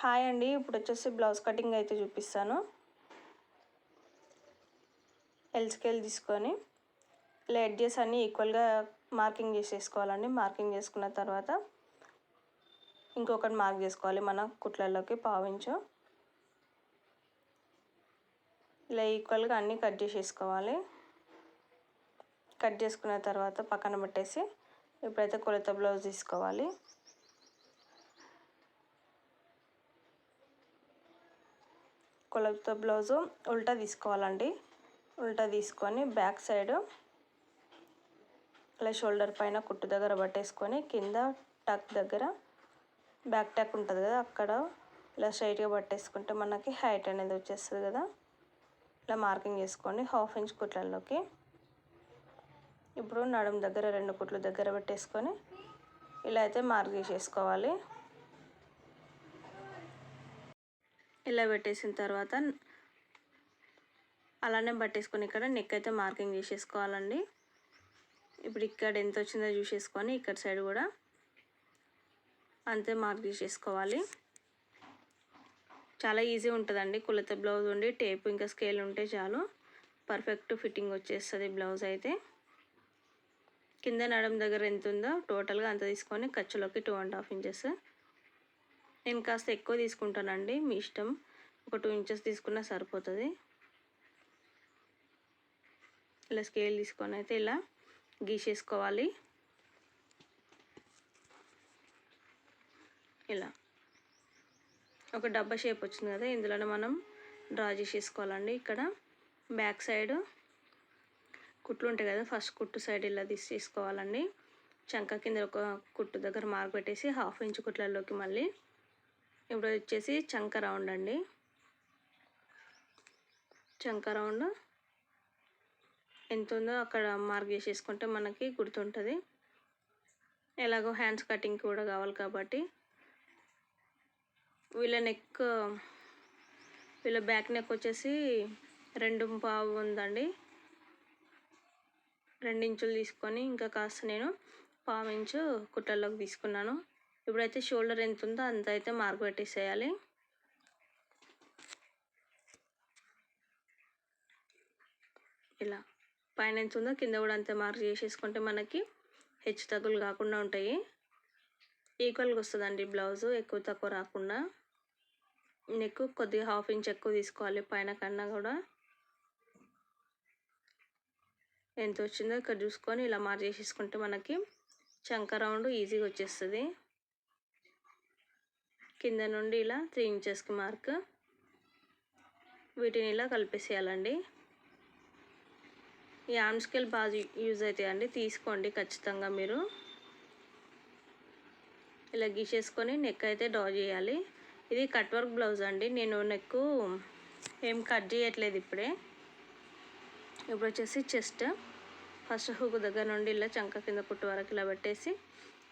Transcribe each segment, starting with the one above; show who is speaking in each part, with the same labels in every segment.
Speaker 1: Hi అండి ఇప్పుడు వచ్చేసి బ్లౌజ్ కటింగ్ అయితే చూపిస్తాను. ఎల్ స్కేల్ తీసుకొని ఇలా ఎడ్జెస్ అన్నీ ఈక్వల్గా మార్కింగ్ చేసేసుకోవాలండి. మార్కింగ్ చేసుకున్న తర్వాత ఇంకొకటి మార్క్ చేసుకోవాలి మన కుట్లలోకి పావించు ఇలా ఈక్వల్గా అన్నీ కట్ చేసేసుకోవాలి. కట్ చేసుకున్న తర్వాత పక్కన పెట్టేసి ఇప్పుడైతే కొలత బ్లౌజ్ తీసుకోవాలి. కొలత బ్లౌజు ఉల్టా తీసుకోవాలండి. ఉల్టా తీసుకొని బ్యాక్ సైడ్ ఇలా షోల్డర్ పైన కుట్టు దగ్గర పట్టేసుకొని కింద టక్ దగ్గర బ్యాక్ టక్ ఉంటుంది కదా అక్కడ ఇలా స్ట్రైట్గా పట్టేసుకుంటే మనకి హైట్ అనేది వచ్చేస్తుంది కదా. ఇలా మార్కింగ్ చేసుకొని హాఫ్ ఇంచ్ కుట్లలోకి ఇప్పుడు నడుము దగ్గర రెండు కుట్లు దగ్గర పెట్టేసుకొని ఇలా అయితే మార్క్ చేసేసుకోవాలి. ఇలా పెట్టేసిన తర్వాత అలానే పట్టేసుకొని ఇక్కడ నెక్ అయితే మార్కింగ్ చేసేసుకోవాలండి. ఇప్పుడు ఇక్కడ ఎంత వచ్చిందో చూసేసుకొని ఇక్కడ సైడ్ కూడా అంతే మార్క్ చేసేసుకోవాలి చాలా ఈజీ ఉంటుందండి. కులత బ్లౌజ్ ఉండి టేప్ ఇంకా స్కేల్ ఉంటే చాలు. పర్ఫెక్ట్ ఫిట్టింగ్ వచ్చేస్తుంది బ్లౌజ్ అయితే. కింద నడం దగ్గర ఎంత ఉందో టోటల్గా అంత తీసుకొని ఖర్చులోకి టూ అండ్ హాఫ్ ఇంచెస్ నేను కాస్త ఎక్కువ తీసుకుంటానండి మీ ఇష్టం. ఒక టూ ఇంచెస్ తీసుకున్నా సరిపోతుంది. ఇలా స్కేల్ తీసుకొని అయితే ఇలా గీసేసుకోవాలి. ఇలా. ఒక డబ్బా షేప్ వచ్చింది కదా ఇందులోనే మనం డ్రా చేసేసుకోవాలండి. ఇక్కడ బ్యాక్ సైడ్ కుట్లు ఉంటాయి కదా ఫస్ట్ కుట్టు సైడ్ ఇలా తీసేసుకోవాలండి చంక కింద ఒక కుట్టు దగ్గర మార్క్ పెట్టేసి హాఫ్ ఇంచ్ కుట్లలోకి మళ్ళీ ఇప్పుడు వచ్చేసి చంక రౌండ్ అండి. చంక రౌండ్ ఎంత ఉందో అక్కడ మార్క్ చేసేసుకుంటే మనకి గుర్తుంటుంది. ఎలాగో హ్యాండ్స్ కటింగ్ కూడా కావాలి కాబట్టి. వీళ్ళ నెక్ వీళ్ళ బ్యాక్ నెక్ వచ్చేసి రెండు పావు ఉందండి. ఇంచులు తీసుకొని ఇంకా కాస్త నేను పావు ఇంచు కుట్టల్లోకి తీసుకున్నాను. ఇప్పుడైతే షోల్డర్ ఎంత ఉందో అంత అయితే మార్క్ పెట్టేసేయాలి. ఇలా పైన ఎంత ఉందో కింద కూడా అంతే మార్క్ చేసేసుకుంటే మనకి హెచ్చు తగ్గులు కాకుండా ఉంటాయి. ఈక్వల్గా వస్తుందండి బ్లౌజు ఎక్కువ తక్కువ రాకుండా. నెక్ కొద్దిగా హాఫ్ ఇంచ్ ఎక్కువ తీసుకోవాలి పైన కన్నా కూడా. ఎంత వచ్చిందో ఇక్కడ చూసుకొని ఇలా మార్క్ చేసేసుకుంటే మనకి చంక రౌండ్ ఈజీగా వచ్చేస్తుంది. కింద నుండి ఇలా త్రీ ఇంచెస్కి మార్క్. వీటిని ఇలా కలిపేసేయాలండి. ఈ ఆర్మ్ స్కేల్ బాగా యూజ్ అవుతాయండి తీసుకోండి ఖచ్చితంగా మీరు. ఇలా గీసేసుకొని నెక్ అయితే డ్రా చేయాలి. ఇది కట్ వర్క్ బ్లౌజ్ అండి. నేను నెక్ ఏం కట్ చేయట్లేదు ఇప్పుడే. ఇప్పుడు వచ్చేసి చెస్ట్. ఫస్ట్ హుక్ దగ్గర నుండి ఇలా చంక కింద కుట్టు వరకు ఇలా పెట్టేసి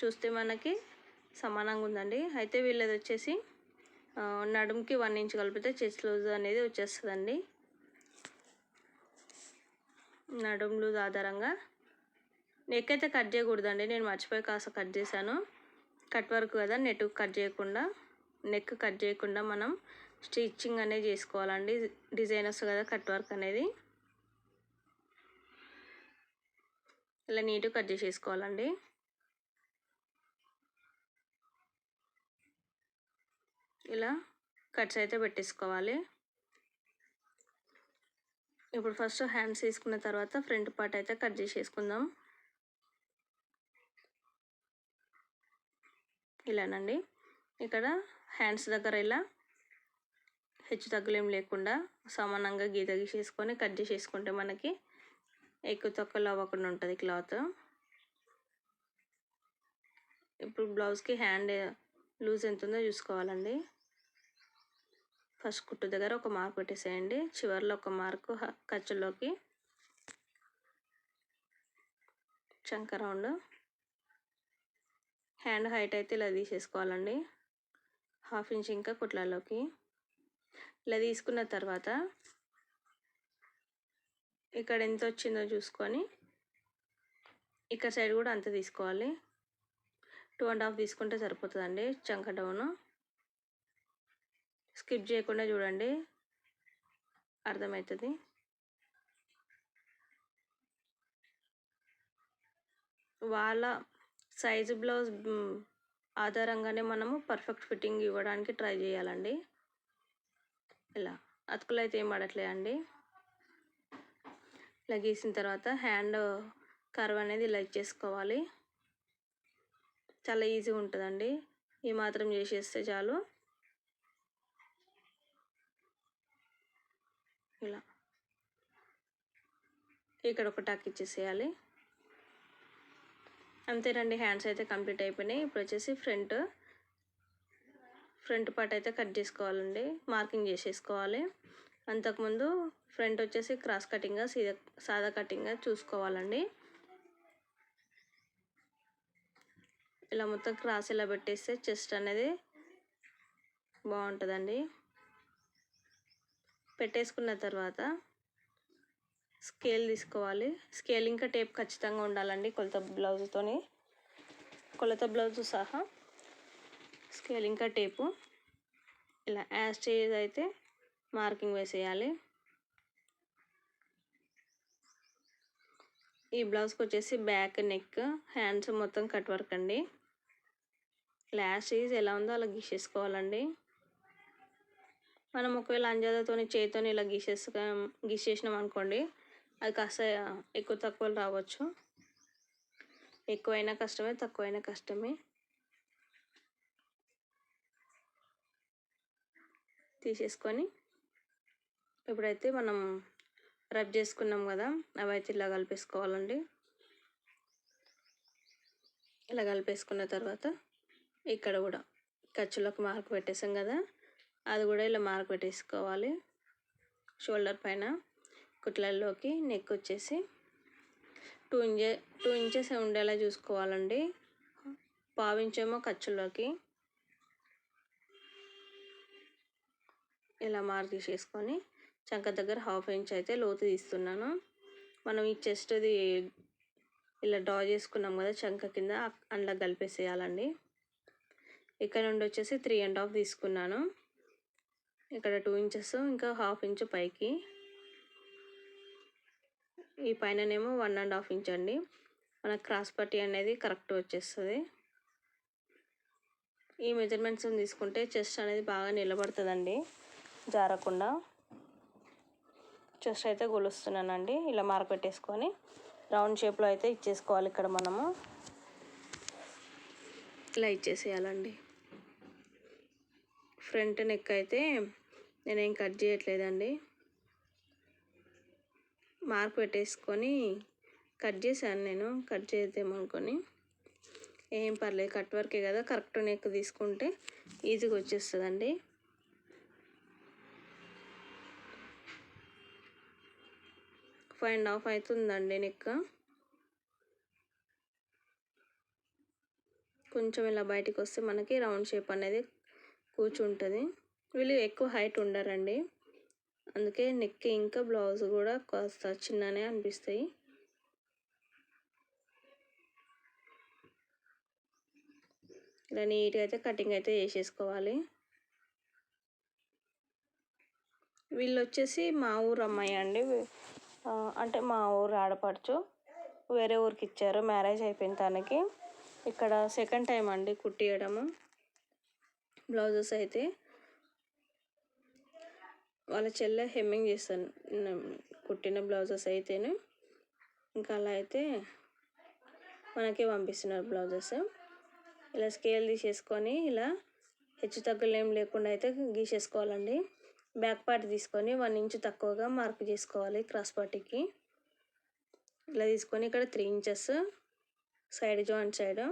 Speaker 1: చూస్తే మనకి సమానంగా ఉందండి. అయితే వీళ్ళది వచ్చేసి నడుముకి వన్ ఇంచ్ కలిపితే చెస్ట్ లూజ్ అనేది వచ్చేస్తుందండి. నడుము లూజ్ ఆధారంగా. నెక్ అయితే కట్ చేయకూడదండి. నేను మర్చిపోయి కాస్త కట్ చేశాను. కట్ వర్క్ కదా నెట్ కట్ చేయకుండా నెక్ కట్ చేయకుండా మనం స్టిచ్చింగ్ అనేది చేసుకోవాలండి. డిజైన్ వస్తుంది కదా కట్ వర్క్ అనేది. ఇలా నీట్గా కట్ చేసేసుకోవాలండి. ఇలా కట్స్ అయితే పెట్టేసుకోవాలి. ఇప్పుడు ఫస్ట్ హ్యాండ్స్ తీసుకున్న తర్వాత ఫ్రంట్ పార్ట్ అయితే కట్ చేసేసుకుందాం. ఇలానండి. ఇక్కడ హ్యాండ్స్ దగ్గర ఇలా హెచ్చు తగ్గులేం లేకుండా సమానంగా గీత గీసేసుకొని కట్ చేసేసుకుంటే మనకి ఎక్కువ తక్కువలో అవ్వకుండా ఉంటుంది క్లాత్. ఇప్పుడు బ్లౌజ్కి హ్యాండ్ లూజ్ ఎంత ఉందో చూసుకోవాలండి. ఫస్ట్ కుట్టు దగ్గర ఒక మార్క్ పెట్టేసేయండి. చివరిలో ఒక మార్కు ఖర్చులోకి. చంక రౌండ్. హ్యాండ్ హైట్ అయితే ఇలా తీసేసుకోవాలండి. హాఫ్ ఇంచ్ ఇంకా కుట్లలోకి. ఇలా తీసుకున్న తర్వాత ఇక్కడ ఎంత వచ్చిందో చూసుకొని ఇక్కడ సైడ్ కూడా అంత తీసుకోవాలి. టూ అండ్ హాఫ్ తీసుకుంటే సరిపోతుందండి. చంక డౌను. స్కిప్ చేయకుండా చూడండి. అర్థమవుతుంది వాళ్ళ సైజు బ్లౌజ్ ఆధారంగానే మనము పర్ఫెక్ట్ ఫిట్టింగ్ ఇవ్వడానికి ట్రై చేయాలండి. ఇలా అతుకులు అయితే ఏం పడట్లేదండి. ఇలా గీసిన తర్వాత హ్యాండ్ కర్వ్ అనేది ఇలా ఇచ్చేసుకోవాలి. చాలా ఈజీగా ఉంటుందండి. ఈ మాత్రం చేసేస్తే చాలు. ఇలా. ఇక్కడ ఒక టక్ ఇచ్చేసేయాలి. అంతేనండి హ్యాండ్స్ అయితే కంప్లీట్ అయిపోయినాయి. ఇప్పుడు వచ్చేసి ఫ్రంట్. ఫ్రంట్ పార్ట్ అయితే కట్ చేసుకోవాలండి. మార్కింగ్ చేసేసుకోవాలి. అంతకుముందు ఫ్రంట్ వచ్చేసి క్రాస్ కటింగ్గా సీదా సాదా కటింగ్గా చూసుకోవాలండి. ఇలా మొత్తం క్రాస్ ఇలా పెట్టేస్తే చెస్ట్ అనేది బాగుంటుందండి. పెట్టేసుకున్న తర్వాత స్కేల్ తీసుకోవాలి. స్కేల్ ఇంకా టేప్ ఖచ్చితంగా ఉండాలండి కొలత బ్లౌజ్తోని. కొలత బ్లౌజ్ సహా స్కేల్ ఇంకా టేపు. ఇలా యాస్టేజ్ అయితే మార్కింగ్ వేసేయాలి. ఈ బ్లౌజ్కి వచ్చేసి బ్యాక్ నెక్ హ్యాండ్స్ మొత్తం కట్ వర్క్ అండి. లాస్ట్ ఈజ్ ఎలా ఉందో అలా గీసేసుకోవాలండి. మనం ఒకవేళ అంజాదతోని చేతితోని ఇలా గీసేసుక గీసేసినాం అనుకోండి అది కాస్త ఎక్కువ తక్కువలు రావచ్చు. ఎక్కువైనా కష్టమే తక్కువైనా కష్టమే. తీసేసుకొని ఇప్పుడైతే మనం రబ్ చేసుకున్నాం కదా అవి అయితే ఇలా కలిపేసుకోవాలండి. ఇలా కలిపేసుకున్న తర్వాత ఇక్కడ కూడా ఖర్చులకు మార్క్ పెట్టేసాం కదా అది కూడా ఇలా మార్క్ పెట్టేసుకోవాలి. షోల్డర్ పైన కుట్లల్లోకి నెక్ వచ్చేసి టూ ఇంచె టూ ఇంచెస్ ఉండేలా చూసుకోవాలండి. పావించేమో ఖర్చులోకి ఇలా మార్క్ తీసేసుకొని చంక దగ్గర హాఫ్ ఇంచ్ అయితే లోతు తీస్తున్నాను. మనం ఈ చెస్ట్ది ఇలా డ్రా చేసుకున్నాం కదా చంక కింద అందులో కలిపేసేయాలండి. ఇక్కడ నుండి వచ్చేసి త్రీ అండ్ హాఫ్ తీసుకున్నాను. ఇక్కడ టూ ఇంచెస్ ఇంకా హాఫ్ ఇంచ్ పైకి. ఈ పైననేమో వన్ అండ్ హాఫ్ ఇంచ్ అండి. మన క్రాస్ పట్టి అనేది కరెక్ట్ వచ్చేస్తుంది. ఈ మెజర్మెంట్స్ తీసుకుంటే చెస్ట్ అనేది బాగా నిలబడుతుందండి జారకుండా. చెస్ట్ అయితే గొలుస్తున్నానండి ఇలా మార్క్ పెట్టేసుకొని. రౌండ్ షేప్లో అయితే ఇచ్చేసుకోవాలి ఇక్కడ మనము. ఇలా ఇచ్చేసేయాలండి. ఫ్రంట్ నెక్ అయితే నేనేం కట్ చేయట్లేదండి. మార్క్ పెట్టేసుకొని కట్ చేశాను నేను. కట్ చేద్దామనుకొని. ఏం పర్లేదు కట్ వర్కే కదా. కరెక్ట్ నెక్ తీసుకుంటే ఈజీగా వచ్చేస్తుందండి. ఫైవ్ అండ్ హాఫ్ అవుతుందండి నెక్. కొంచెం ఇలా బయటికి వస్తే మనకి రౌండ్ షేప్ అనేది కూర్చుంటుంది. వీళ్ళు ఎక్కువ హైట్ ఉండరండి. అందుకే నెక్ ఇంకా బ్లౌజ్ కూడా కాస్త చిన్ననే అనిపిస్తాయి. ఇలా నీట్గా అయితే కటింగ్ అయితే చేసేసుకోవాలి. వీళ్ళు వచ్చేసి మా ఊరు అమ్మాయి అండి. అంటే మా ఊరు ఆడపడుచు. వేరే ఊరికి ఇచ్చారు. మ్యారేజ్ అయిపోయిన తనకి. ఇక్కడ సెకండ్ టైం అండి కుట్టియడము. బ్లౌజెస్ అయితే. వాళ్ళ చెల్లె హెమ్మింగ్ చేస్తాను. కుట్టిన బ్లౌజెస్ అయితేనే ఇంకా అలా అయితే మనకే పంపిస్తున్నారు బ్లౌజెస్. ఇలా స్కేల్ తీసేసుకొని ఇలా హెచ్చు తగ్గులు ఏం లేకుండా అయితే గీసేసుకోవాలండి. బ్యాక్ పార్ట్ తీసుకొని వన్ ఇంచు తక్కువగా మార్క్ చేసుకోవాలి క్రాస్ పార్టీకి. ఇలా తీసుకొని ఇక్కడ three inches side joint side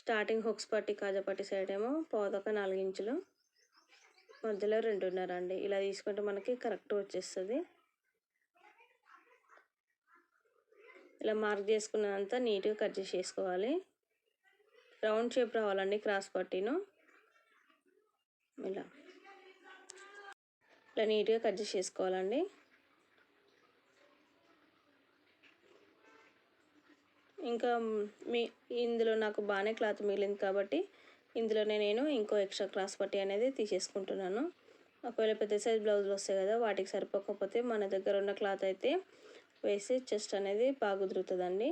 Speaker 1: starting hooks పట్టి కాజాపట్టి సైడ్ ఏమో పోదొక నాలుగు ఇంచులు. మధ్యలో రెండున్నర అండి ఇలా తీసుకుంటే మనకి కరెక్ట్ వచ్చేస్తుంది. ఇలా మార్క్ చేసుకున్నంత నీట్గా కట్ చేసేసుకోవాలి. రౌండ్ షేప్ రావాలండి క్రాస్ పట్టీను. ఇలా. ఇలా నీట్గా కట్ చేసేసుకోవాలండి. ఇంకా మీ ఇందులో నాకు బాగానే క్లాత్ మిగిలింది కాబట్టి ఇందులోనే నేను ఇంకో ఎక్స్ట్రా క్రాస్ పట్టి అనేది తీసేసుకుంటున్నాను. ఒకవేళ పెద్ద సైజ్ బ్లౌజులు వస్తాయి కదా వాటికి సరిపోకపోతే మన దగ్గర ఉన్న క్లాత్ అయితే వేసి చెస్ట్ అనేది బాగా కుదురుతుందండి.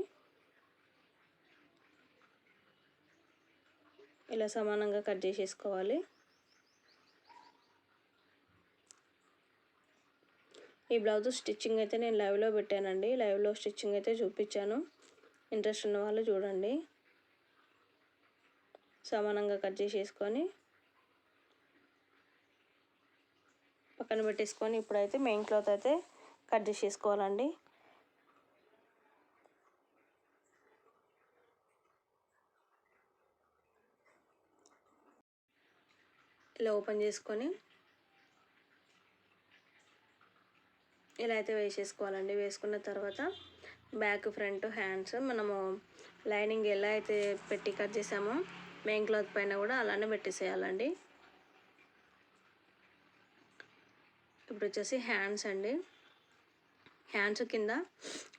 Speaker 1: ఇలా సమానంగా కట్ చేసేసుకోవాలి. ఈ బ్లౌజ్ స్టిచ్చింగ్ అయితే నేను లైవ్లో పెట్టానండి. లైవ్లో స్టిచ్చింగ్ అయితే చూపించాను. ఇంట్రెస్ట్ ఉన్న వాళ్ళు చూడండి. సమానంగా కట్ చేసేసుకొని పక్కన పెట్టేసుకొని ఇప్పుడైతే మెయిన్ క్లాత్ అయితే కట్ చేసేసుకోవాలండి. ఇలా ఓపెన్ చేసుకొని ఇలా అయితే వేసేసుకోవాలండి. వేసుకున్న తర్వాత బ్యాక్ ఫ్రంట్ హ్యాండ్స్ మనము లైనింగ్ ఎలా అయితే పెట్టి కట్ చేసామో మెయిన్ క్లాత్ పైన కూడా అలానే పెట్టేసేయాలండి. ఇప్పుడు వచ్చేసి హ్యాండ్స్ అండి. హ్యాండ్స్ కింద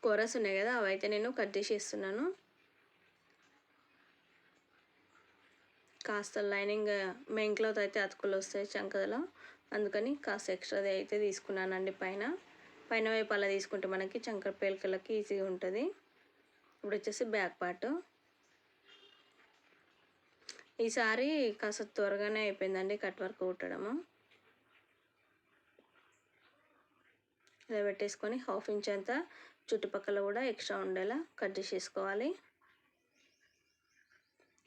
Speaker 1: కోరస్ ఉన్నాయి కదా అవి అయితే నేను కట్ చేసేస్తున్నాను. కాస్త లైనింగ్ మెయిన్ క్లాత్ అయితే అతుకులు వస్తాయి చంకదలో. అందుకని కాస్త ఎక్స్ట్రాది అయితే తీసుకున్నానండి పైన. పైన వైపు అలా తీసుకుంటే మనకి చంకర పేలికలకి ఈజీగా ఉంటుంది. ఇప్పుడు వచ్చేసి బ్యాక్ పార్ట్. ఈసారి కాస్త త్వరగానే అయిపోయిందండి కట్ వర్క్ కుట్టడము. ఇలా పెట్టేసుకొని హాఫ్ ఇంచ్ అంత చుట్టుపక్కల కూడా ఎక్స్ట్రా ఉండేలా కట్ చేసేసుకోవాలి.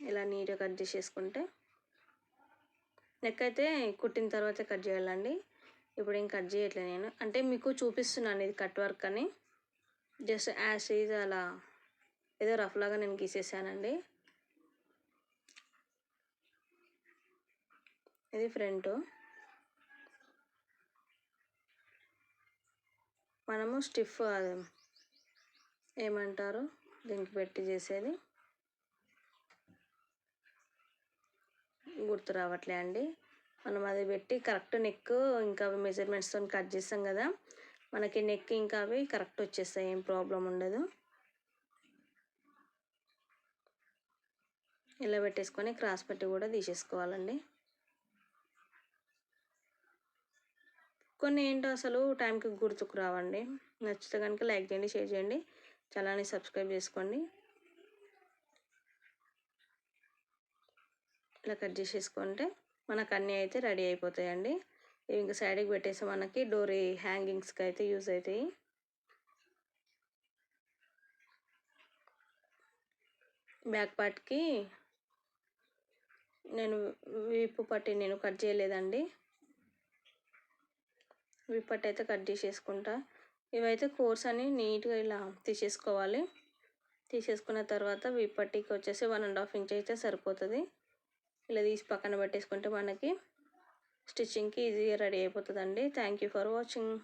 Speaker 1: ఇలా నీట్గా కట్ చేసేసుకుంటే నెక్ అయితే కుట్టిన తర్వాత కట్ చేయాలండి. ఇప్పుడు ఏం కట్ చేయట్లేదు నేను. అంటే మీకు చూపిస్తున్నాను ఇది కట్ వర్క్ అని. జస్ట్ యాష్ ఈజ్ అలా ఏదో రఫ్ లాగా నేను గీసేసానండి. ఇది ఫ్రంట్. మనము స్టిఫ్ ఏమంటారు? దీనికి పెట్టి చేసేది. గుర్తు రావట్లే అండి. మనం అది పెట్టి కరెక్ట్ నెక్ ఇంకా మెజర్మెంట్స్తో కట్ చేస్తాం కదా. మనకి నెక్ ఇంకా అవి కరెక్ట్ వచ్చేస్తాయి. ఏం ప్రాబ్లం ఉండదు. ఇలా పెట్టేసుకొని క్రాస్ పెట్టి కూడా తీసేసుకోవాలండి. కొన్ని ఏంటో అసలు టైంకి గుర్తుకు రావండి. నచ్చితే కనుక లైక్ చేయండి షేర్ చేయండి. ఛానల్ని సబ్స్క్రైబ్ చేసుకోండి. ఇలా కట్ చేసేసుకుంటే మనకు అన్నీ అయితే రెడీ అయిపోతాయండి. ఇవి ఇంకా సైడ్కి పెట్టేసి మనకి డోరీ హ్యాంగింగ్స్కి అయితే యూజ్ అవుతాయి. బ్యాక్ పార్ట్కి నేను వీపు పట్టి నేను కట్ చేయలేదండి. విప్పట్ అయితే కట్ చేసేసుకుంటా. ఇవైతే కోర్స్ అని నీట్గా ఇలా తీసేసుకోవాలి. తీసేసుకున్న తర్వాత విప్పట్టికి వచ్చేసి వన్ అండ్ హాఫ్ ఇంచ్ అయితే సరిపోతుంది. ఇలా తీసి పక్కన పెట్టేసుకుంటే మనకి స్టిచ్చింగ్కి ఈజీగా రెడీ అయిపోతుందండి. Thank you for watching.